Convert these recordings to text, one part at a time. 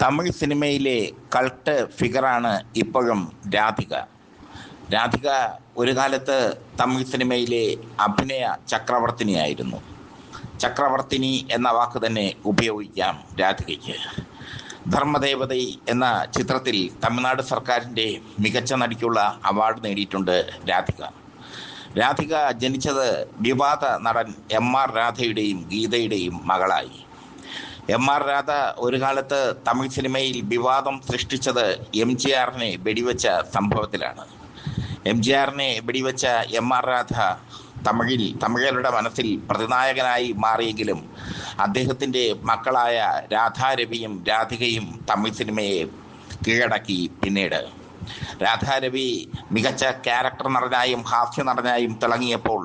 തമിഴ് സിനിമയിലെ കൾട്ട് ഫിഗറാണ് ഇപ്പോഴും രാധിക. രാധിക ഒരു കാലത്ത് തമിഴ് സിനിമയിലെ അഭിനയ ചക്രവർത്തിനിയായിരുന്നു. ചക്രവർത്തിനി എന്ന വാക്ക് തന്നെ ഉപയോഗിക്കാം രാധികയ്ക്ക്. ധർമ്മദേവത എന്ന ചിത്രത്തിൽ തമിഴ്നാട് സർക്കാരിന്റെ മികച്ച നടിക്കുള്ള അവാർഡ് നേടിയിട്ടുണ്ട് രാധിക. രാധിക ജനിച്ചത് വിവാദ നടൻ എം ആർ രാധയുടെയും ഗീതയുടെയും മകളായി. എം ആർ രാധ ഒരു കാലത്ത് തമിഴ് സിനിമയിൽ വിവാദം സൃഷ്ടിച്ചത് എം ജി ആറിനെ വെടിവെച്ച സംഭവത്തിലാണ്. എം ജി ആറിനെ വെടിവെച്ച എം ആർ രാധ തമിഴിൽ തമിഴരുടെ മനസ്സിൽ പ്രതിനായകനായി മാറിയെങ്കിലും അദ്ദേഹത്തിന്റെ മക്കളായ രാധാരവിയും രാധികയും തമിഴ് സിനിമയെ കീഴടക്കി പിന്നീട്. രാധാരവി മികച്ച ക്യാരക്ടർ നടനായും ഹാസ്യ നടനായും തിളങ്ങിയപ്പോൾ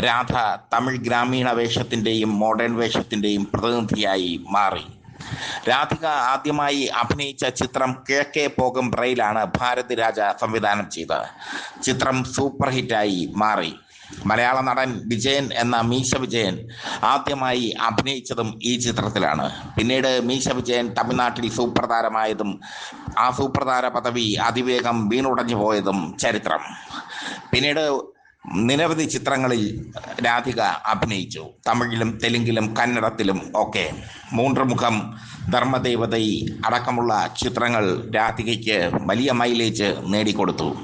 രാധ തമിഴ് ഗ്രാമീണ വേഷത്തിന്റെയും മോഡേൺ വേഷത്തിന്റെയും പ്രതിനിധിയായി മാറി. രാധിക ആദ്യമായി അഭിനയിച്ച ചിത്രം കെ കെ പോകും റെയിലാണ് ഭാരതി രാജ സംവിധാനം ചെയ്തത്. ചിത്രം സൂപ്പർ ഹിറ്റായി മാറി. മലയാള നടൻ വിജയൻ എന്ന മീശ വിജയൻ ആദ്യമായി അഭിനയിച്ചതും ഈ ചിത്രത്തിലാണ്. പിന്നീട് മീശ വിജയൻ തമിഴ്നാട്ടിൽ സൂപ്പർ താരമായതും ആ സൂപ്പർ താര പദവി അതിവേഗം വീണുടഞ്ഞു പോയതും ചരിത്രം. പിന്നീട് നിരവധി ചിത്രങ്ങളിൽ രാധിക അഭിനയിച്ചു. തമിഴിലും തെലുങ്കിലും കന്നഡത്തിലും ഒക്കെ. മൂന്നുമുഖം ധർമ്മദേവതൈ അടക്കമുള്ള ചിത്രങ്ങൾ രാധികയ്ക്ക് വലിയ മൈലേജ് നേടിക്കൊടുത്തു.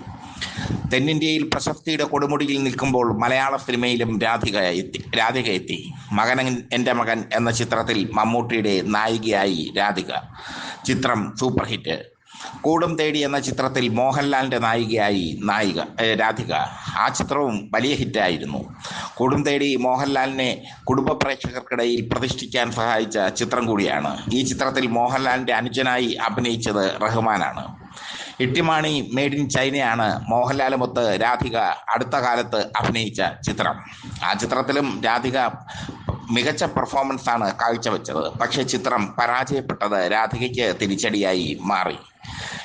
തെന്നിന്ത്യയിൽ പ്രശസ്തിയുടെ കൊടുമുടിയിൽ നിൽക്കുമ്പോൾ മലയാള സിനിമയിലും രാധിക എത്തി രാധിക എത്തി. മകൻ എന്റെ മകൻ എന്ന ചിത്രത്തിൽ മമ്മൂട്ടിയുടെ നായികയായി രാധിക. ചിത്രം സൂപ്പർ ഹിറ്റ് കൂടും തേടി എന്ന ചിത്രത്തിൽ മോഹൻലാലിന്റെ നായികയായി നായിക രാധിക. ആ ചിത്രവും വലിയ ഹിറ്റായിരുന്നു. കൂടും തേടി മോഹൻലാലിനെ കുടുംബ പ്രേക്ഷകർക്കിടയിൽ പ്രതിഷ്ഠിക്കാൻ സഹായിച്ച ചിത്രം കൂടിയാണ്. ഈ ചിത്രത്തിൽ മോഹൻലാലിന്റെ അനുജനായി അഭിനയിച്ചത് റഹ്മാനാണ്. ഇട്ടിമാണി മെയ്ഡ് ഇൻ ചൈനയാണ് മോഹൻലാലുമൊത്ത് രാധിക അടുത്ത കാലത്ത് അഭിനയിച്ച ചിത്രം. ആ ചിത്രത്തിലും രാധിക മികച്ച പെർഫോമൻസാണ് കാഴ്ചവെച്ചത്. പക്ഷേ ചിത്രം പരാജയപ്പെട്ടത് രാധികയ്ക്ക് തിരിച്ചടിയായി മാറി.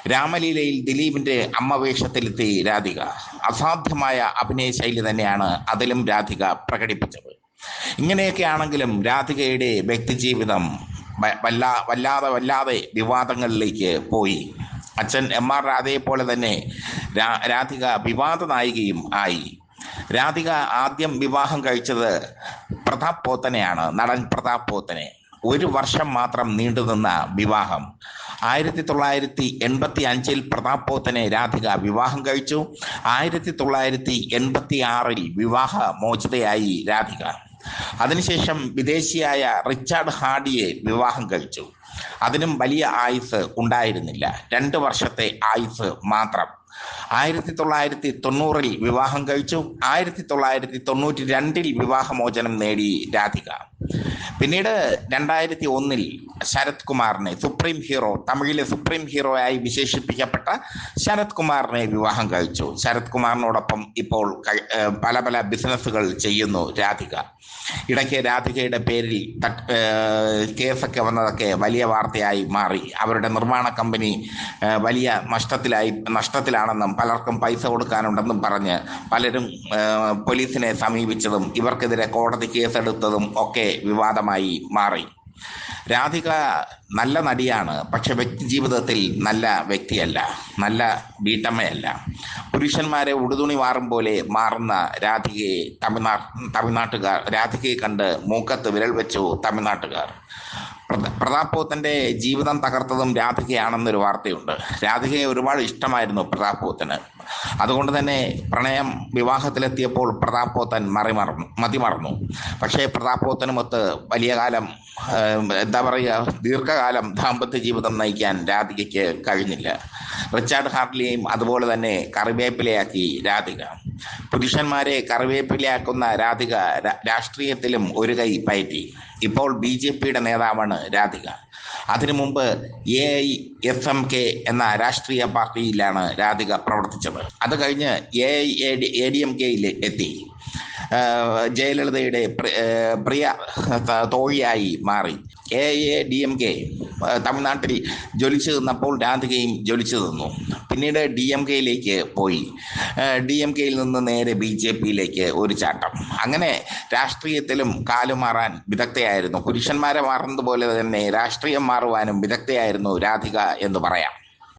രാമലീലയിൽ ദിലീപിന്റെ അമ്മ വേഷത്തിലെത്തി രാധിക. അസാധ്യമായ അഭിനയ ശൈലി തന്നെയാണ് അതിലും രാധിക പ്രകടിപ്പിച്ചത്. ഇങ്ങനെയൊക്കെ ആണെങ്കിലും രാധികയുടെ വ്യക്തിജീവിതം വല്ലാ വല്ലാതെ വല്ലാതെ വിവാദങ്ങളിലേക്ക് പോയി. അച്ഛൻ എം ആർ രാധയെ പോലെ തന്നെ രാധിക വിവാദ നായികയും ആയി. രാധിക ആദ്യം വിവാഹം കഴിച്ചത് പ്രതാപ് പോത്തനെയാണ് നടൻ പ്രതാപ് പോത്തനെ. ഒരു വർഷം മാത്രം നീണ്ടുനിന്ന വിവാഹം. ആയിരത്തി തൊള്ളായിരത്തി എൺപത്തി അഞ്ചിൽ പ്രതാപ് പോത്തനെ രാധിക വിവാഹം കഴിച്ചു. ആയിരത്തി തൊള്ളായിരത്തി എൺപത്തി ആറിൽ വിവാഹ മോചിതയായി രാധിക. അതിനുശേഷം വിദേശിയായ റിച്ചാർഡ് ഹാഡിയെ വിവാഹം കഴിച്ചു. അതിനും വലിയ ആയുസ് ഉണ്ടായിരുന്നില്ല. രണ്ട് വർഷത്തെ ആയുസ് മാത്രം. ആയിരത്തി തൊള്ളായിരത്തി തൊണ്ണൂറിൽ വിവാഹം കഴിച്ചു. ആയിരത്തി തൊള്ളായിരത്തി തൊണ്ണൂറ്റി രണ്ടിൽ വിവാഹമോചനം നേടി രാധിക. പിന്നീട് രണ്ടായിരത്തി ഒന്നിൽ ശരത് കുമാറിനെ സുപ്രീം ഹീറോ തമിഴിലെ സുപ്രീം ഹീറോ ആയി വിശേഷിപ്പിക്കപ്പെട്ട ശരത് കുമാറിനെ വിവാഹം കഴിച്ചു. ശരത് കുമാറിനോടൊപ്പം ഇപ്പോൾ പല പല ബിസിനസ്സുകൾ ചെയ്യുന്നു രാധിക. ഇടയ്ക്ക് രാധികയുടെ പേരിൽ കേസൊക്കെ വന്നതൊക്കെ വലിയ വാർത്തയായി മാറി. അവരുടെ നിർമ്മാണ കമ്പനി വലിയ നഷ്ടത്തിലായി നഷ്ടത്തിലാണെന്നും പലർക്കും പൈസ കൊടുക്കാനുണ്ടെന്നും പറഞ്ഞ് പലരും പോലീസിനെ സമീപിച്ചതും ഇവർക്കെതിരെ കോടതി കേസെടുത്തതും ഒക്കെ വിവാദമായി മാറി. രാധിക നല്ല നടിയാണ് പക്ഷെ വ്യക്തി ജീവിതത്തിൽ നല്ല വ്യക്തിയല്ല നല്ല വീട്ടമ്മയല്ല. പുരുഷന്മാരെ ഉടുതുണി മാറും പോലെ മാറുന്ന രാധികയെ തമിഴ്നാ തമിഴ്നാട്ടുകാർ രാധികയെ കണ്ട് മൂക്കത്ത് വിരൽ വെച്ചു തമിഴ്നാട്ടുകാർ. പ്രതാപ് ജീവിതം തകർത്തതും രാധികയാണെന്നൊരു വാർത്തയുണ്ട്. രാധികയെ ഒരുപാട് ഇഷ്ടമായിരുന്നു പ്രതാപ് അതുകൊണ്ട് തന്നെ പ്രണയം വിവാഹത്തിലെത്തിയപ്പോൾ പ്രതാപ് പോത്തൻ മറിമറന്നു മതിമറന്നു. പക്ഷേ പ്രതാപ് പോത്തനുമൊത്ത് വലിയ കാലം എന്താ പറയുക ദീർഘകാലം ദാമ്പത്യ ജീവിതം നയിക്കാൻ രാധികയ്ക്ക് കഴിഞ്ഞില്ല. റിച്ചാർഡ് ഹാർട്ട്ലിയെയും അതുപോലെ തന്നെ കറിവേപ്പിലയാക്കി രാധിക. പുരുഷന്മാരെ കറിവേപ്പിലയാക്കുന്ന രാധിക രാഷ്ട്രീയത്തിലും ഒരു കൈ പയറ്റി. ഇപ്പോൾ ബി ജെ പിയുടെ നേതാവാണ് രാധിക. അതിനു മുമ്പ് A I S M K എന്ന രാഷ്ട്രീയ പാർട്ടിയിലാണ് രാധിക പ്രവർത്തിച്ചത്. അത് കഴിഞ്ഞ് A I A D M കെയിൽ എത്തി. ജയലളിതയുടെ പ്രിയ തോഴിയായി മാറി. A A D M K തമിഴ്നാട്ടിൽ ജ്വലിച്ചു നിന്നപ്പോൾ രാധികയും ജ്വലിച്ചു നിന്നു പിന്നീട് ഡി എം കെയിലേക്ക് പോയി. ഡി എം കെയിൽ നിന്ന് നേരെ ബി ജെ പിയിലേക്ക് ഒരു ചാട്ടം. അങ്ങനെ രാഷ്ട്രീയത്തിലും കാലുമാറാൻ വിദഗ്ധയായിരുന്നു. പുരുഷന്മാരെ മാറുന്നത് പോലെ തന്നെ രാഷ്ട്രീയം മാറുവാനും വിദഗ്ധയായിരുന്നു രാധിക എന്ന് പറയാം.